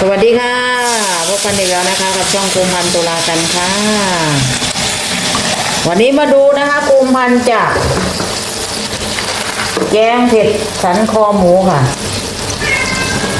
สวัสดีค่ะพบกันอีกแล้วนะคะกับช่องกุมพันตุลากันค่ะ วันนี้มาดูนะคะกุมพันจะแกงเผ็ดสันคอหมูค่ะ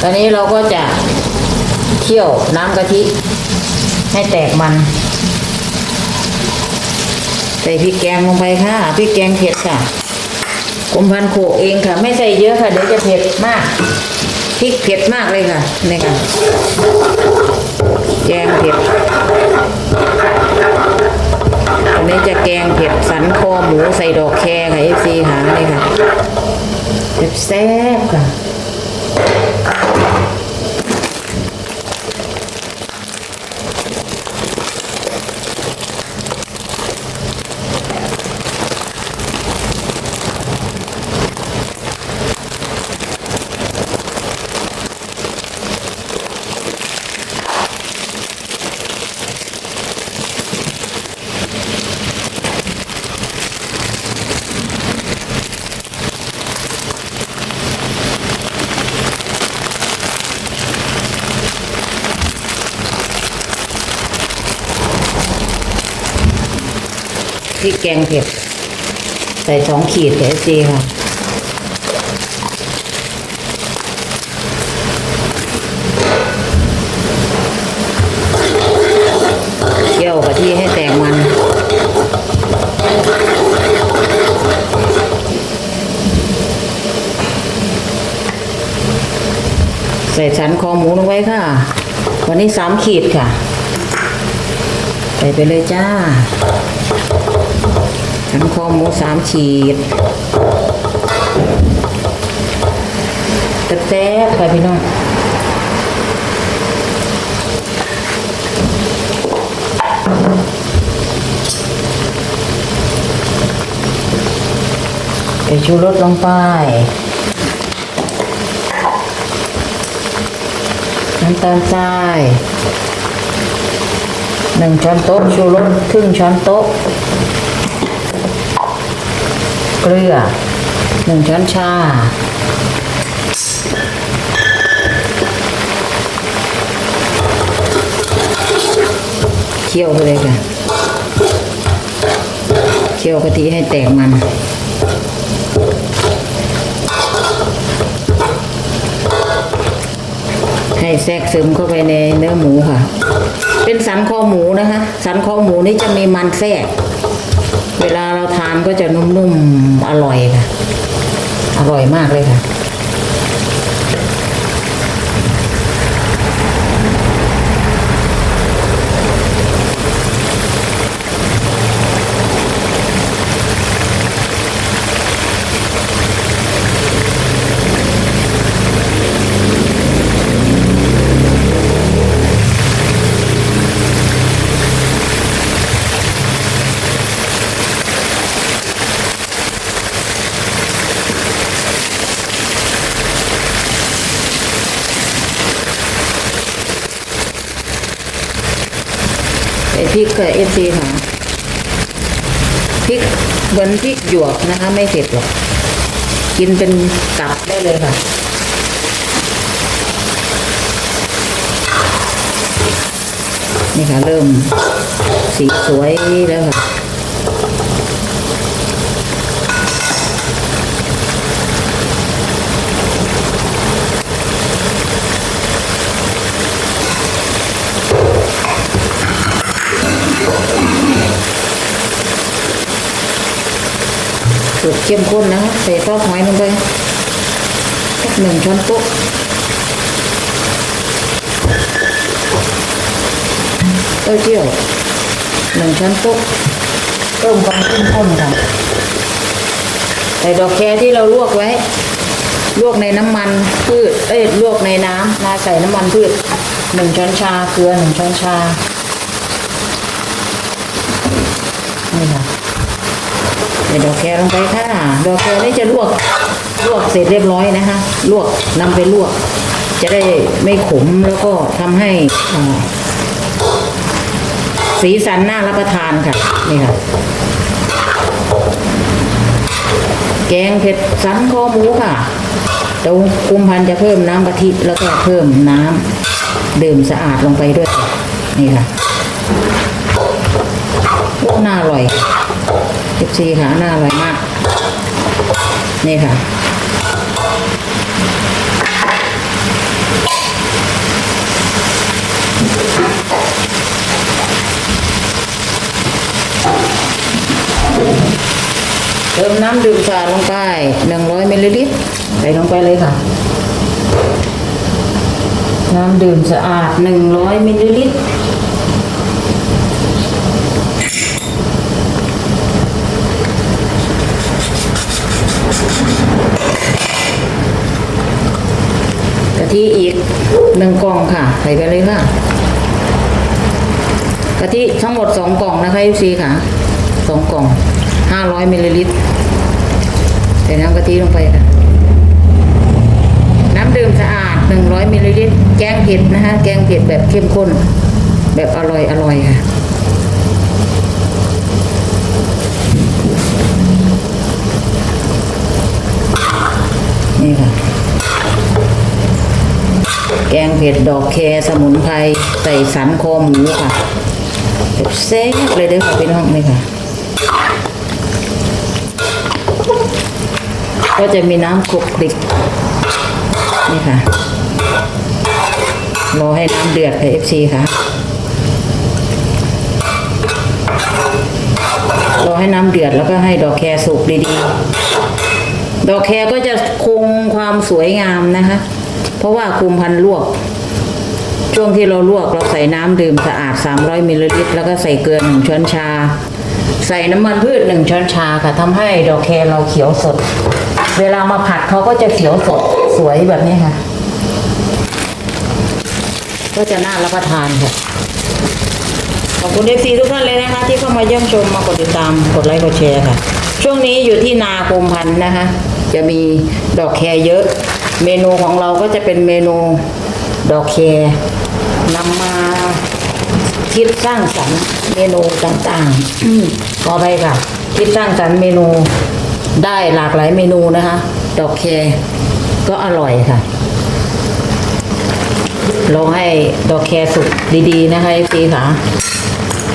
ตอนนี้เราก็จะเคี่ยวน้ำกะทิ ให้แตกมัน ใส่พริกแกงลงไปค่ะพริกแกงเผ็ดค่ะกุมพันโขลกเองค่ะ ไม่ใส่เยอะค่ะเดี๋ยวจะเผ็ดมาก พริกเผ็ดมากเลยค่ะนี่ค่ะแกงเผ็ดอันนี้จะแกงเผ็ดสันคอหมูใส่ดอกแครค่ะเอฟซีค่ะนี่ค่ะแซ่บค่ะ ริกแกงเผ็ด ใส่สองขีดเอฟซีค่ะเคี่ยวกะทิให้แตกมัน ใส่สันคอหมูลงไว้ค่ะ วันนี้สามขีดค่ะ ใส่ไปเลยจ้า สันคอหมูสามขีดแต๊บๆค่ะพี่น้องใส่ชูรสลงไป น้ำตาลทรายหนึ่งช้อนโต๊ะชูรสครึ่งช้อนโต๊ะ กลือหนึ่งช้อนชา เคี่ยวไปเลยค่ะ เคี่ยวกะทิให้แตกมันให้แทรกซึมเข้าไปในเนื้อหมูค่ะ เป็นสันคอหมูนะคะ สันคอหมูนี่จะมีมันแทรก เวลาเราทานก็จะนุ่มๆ อร่อยค่ะ อร่อยมากเลยค่ะ ริกกับเอฟซีค่ะพริกเหมือนพริกหยวกนะคะ ไม่เผ็ดหรอกกินเป็นกับได้เลยค่ะนี่ค่ะ เริ่มสีสวยแล้วค่ะ สูตรเข้มข้นนะคะใส่ซอสหอยลงไปสักหนึ่งช้อนโต๊ะเต้าเจี้ยวหนึ่งช้อนโต๊ะเพิ่มความเข้มข้นค่ะใส่ดอกแครที่เราลวกไว้ ลวกในน้ำมันพืชเอ้ยลวกในน้ำมาใส่น้ำมันพืชหนึ่งช้อนชาเกลือหนึ่งช้อนชานี่ค่ะ ใส่ดอกแครลงไปค่ะ ดอกแครนี่จะลวกลวกเสร็จเรียบร้อยนะคะ ลวกนำไปลวก จะได้ไม่ขมแล้วก็ทำให้สีสันน่ารับประทานค่ะนี่ค่ะ แกงเผ็ดสันคอหมูค่ะเดี๋ยวกุมพันจะเพิ่มน้ำกะทิแล้วก็เพิ่มน้ำดื่มสะอาดลงไปด้วย นี่ค่ะโอ้น่าอร่อย เอฟซีค่ะน่าอร่อยมาก นี่ค่ะ เติมน้ำดื่มสะอาดลงไป100มิลลิลิตรใส่ลงไปเลยค่ะ น้ำดื่มสะอาด100มิลลิลิตร ทิอีกหนึ่งกล่องค่ะ ใส่ไปเลยค่ะกะทิทั้งหมดสองกล่องนะคะ FC ค่ะสองกล่องห้าร้อยมิลลิลิตรใส่น้ำกะทิลงไปค่ะ น้ำดื่มสะอาดหนึ่งร้อยมิลลิลิตร แกงเผ็ดนะคะ แกงเผ็ดแบบเข้มข้น แบบอร่อยอร่อยค่ะนี่ค่ะ แกงเผ็ดดอกแคสมุนไพรใส่สันคอหมูค่ะแซ่บเลยเด้อค่ะพี่น้องนี่ค่ะ ก็จะมีน้ำคลุกคลิกนี่ค่ะรอให้น้ำเดือดค่ะ FC ค่ะรอให้น้ำเดือดแล้วก็ให้ดอกแคสุกดีๆ ดอกแคก็จะคงความสวยงามนะคะ เพราะว่าคุมพันลวก ช่วงที่เราลวกเราใส่น้ำดื่มสะอาด 300มิลลิลิตรแล้วก็ใส่เกลือหนึ่งช้อนชา ใส่น้ำมันพืชหนึ่งช้อนชาค่ะทำให้ดอกแคเราเขียวสด เวลามาผัดเขาก็จะเขียวสดสวยแบบนี้ค่ะ ก็จะน่ารับประทานค่ะขอบคุณเอฟซีทุกท่านเลยนะคะ ที่เข้ามาเยี่ยมชมมากดติดตามกดไลค์กดแชร์ค่ะ ช่วงนี้อยู่ที่นาโคมพันธ์นะคะ จะมีดอกแครเยอะ เมนูของเราก็จะเป็นเมนูดอกแครนำมาคิดสร้างสรรค์เมนูต่างๆอืมขอไปค่ะ คิดสร้างสรรค์เมนูได้หลากหลายเมนูนะคะ ดอกแครก็อร่อยค่ะลองให้ดอกแครสุกดีๆนะคะพี่ค่ะ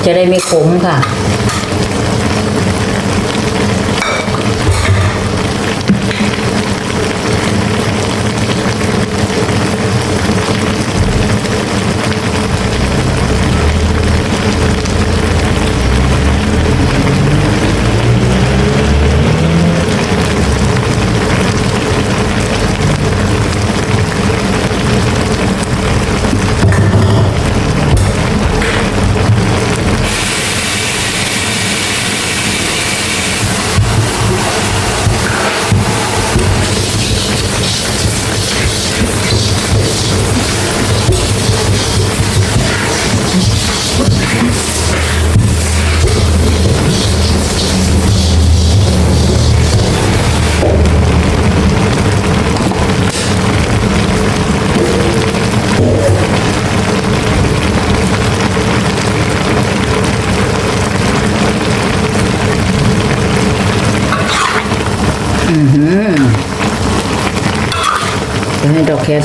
จะได้ไม่ขมค่ะ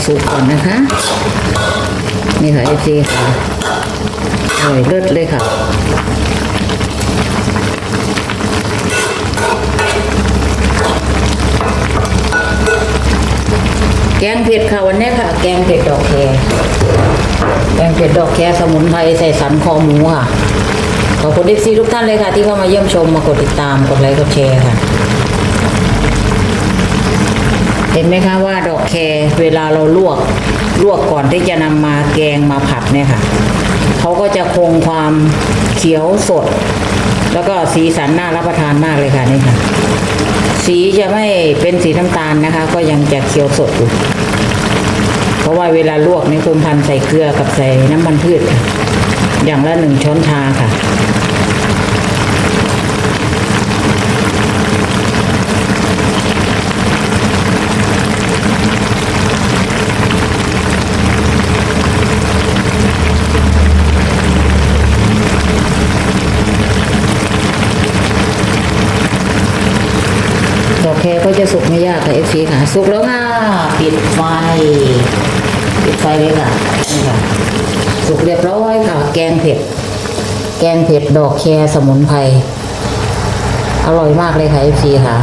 สุกก่อนนะคะ นี่ค่ะเอฟซีค่ะอร่อยเลิศเลยค่ะแกงเผ็ดค่ะวันนี้ค่ะ แกงเผ็ดดอกแครแกงเผ็ดดอกแครสมุนไพรใส่สันคอหมูค่ะ ขอบคุณเอฟซีทุกท่านเลยค่ะ ที่เข้ามาเยี่ยมชมมากดติดตามกดไลค์กดแชร์ค่ะ เห็นไหมคะว่าดอกแครเวลาเราลวกลวกก่อนที่จะนำมาแกงมาผัดเนี่ยค่ะเขาก็จะคงความเขียวสด แล้วก็สีสันน่ารับประทานมากเลยค่ะนี่ค่ะ สีจะไม่เป็นสีน้ำตาลนะคะ ก็ยังจะเขียวสดอยู่เพราะว่าเวลาลวกในคุมพันใส่เกลือกับใส่น้ำมันพืช อย่างละหนึ่งช้อนชาค่ะ ดอกแครก็จะสุกไม่ยากค่ะเอฟซีค่ะ สุกแล้วค่ะ ปิดไฟ ปิดไฟเลยค่ะนี่ค่ะ สุกเรียบร้อยค่ะ แกงเผ็ด แกงเผ็ดดอกแครสมุนไพร อร่อยมากเลยค่ะ FC ค่ะ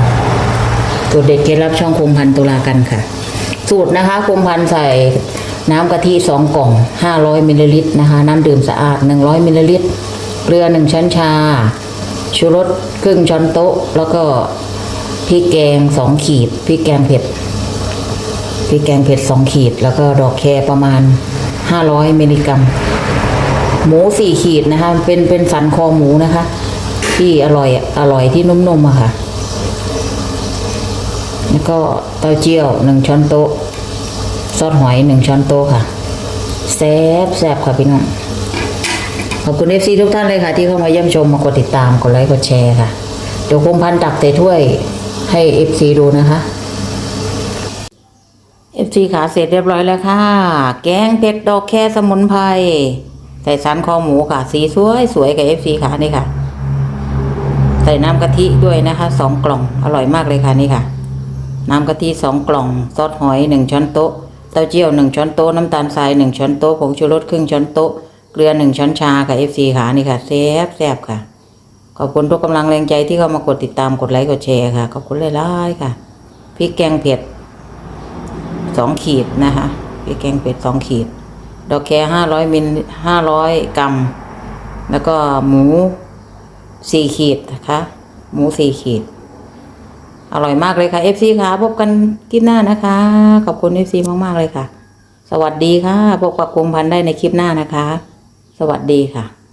สูตรเด็ดเคล็ดลับช่องคุมพันตุลากันค่ะ สูตรนะคะคุมพันใส่น้ำกะทิสองกล่อง 500มิลลิลิตรนะคะ น้ำดื่มสะอาด 100มิลลิลิตร เกลือหนึ่งช้อนชา ชูรสครึ่งช้อนโต๊ะ แล้วก็ พริกแกงสองขีดพริกแกงเผ็ดพริกแกงเผ็ดสองขีด แล้วก็ดอกแครประมาณ500มิลลิกรัม หมูสี่ขีดนะคะ เป็นเป็นสันคอหมูนะคะ ที่อร่อยอร่อยที่นุ่มๆอะค่ะ แล้วก็เต้าเจี้ยวหนึ่งช้อนโต๊ะซอสหอยหนึ่งช้อนโต๊ะค่ะแซ่บแซ่บค่ะพี่น้องขอบคุณเอฟซีทุกท่านเลยค่ะ ที่เข้ามาเยี่ยมชมมากดติดตามกดไลค์กดแชร์ค่ะเดี๋ยวคมพันตักใส่ถ้วย ให้เอฟซีดูนะคะเอฟซีขาเสร็จเรียบร้อยแล้วค่ะ แกงเผ็ดดอกแครสมุนไพรใส่สันคอหมูค่ะ สีสวยสวยกับเอฟซีขานี่ค่ะ ใส่น้ำกะทิด้วยนะคะสองกล่องอร่อยมากเลยค่ะนี่ค่ะ น้ำกะทิสองกล่องซอสหอยหนึ่งช้อนโต๊ะเต้าเจี้ยวหนึ่งช้อนโต๊ะน้ำตาลทรายหนึ่งช้อนโต๊ะผงชูรสครึ่งช้อนโต๊ะเกลือหนึ่งช้อนชาค่ะเอฟซีค่ะนี่ค่ะแซ่บแซ่บค่ะ ขอบคุณทุกกำลังแรงใจที่เข้ามากดติดตามกดไลค์กดแชร์ค่ะขอบคุณหลายๆค่ะพริกแกงเผ็ดสองขีดนะคะพริกแกงเผ็ดสองขีด ดอกแคห้าร้อยมิลห้าร้อยกรัมแล้วก็หมูสี่ขีดนะคะหมูสี่ขีด อร่อยมากเลยค่ะ FC ค่ะพบกันคลิปหน้านะคะ ขอบคุณ FC มากๆเลยค่ะ สวัสดีค่ะพบกับกรุงพันได้ในคลิปหน้านะคะ สวัสดีค่ะ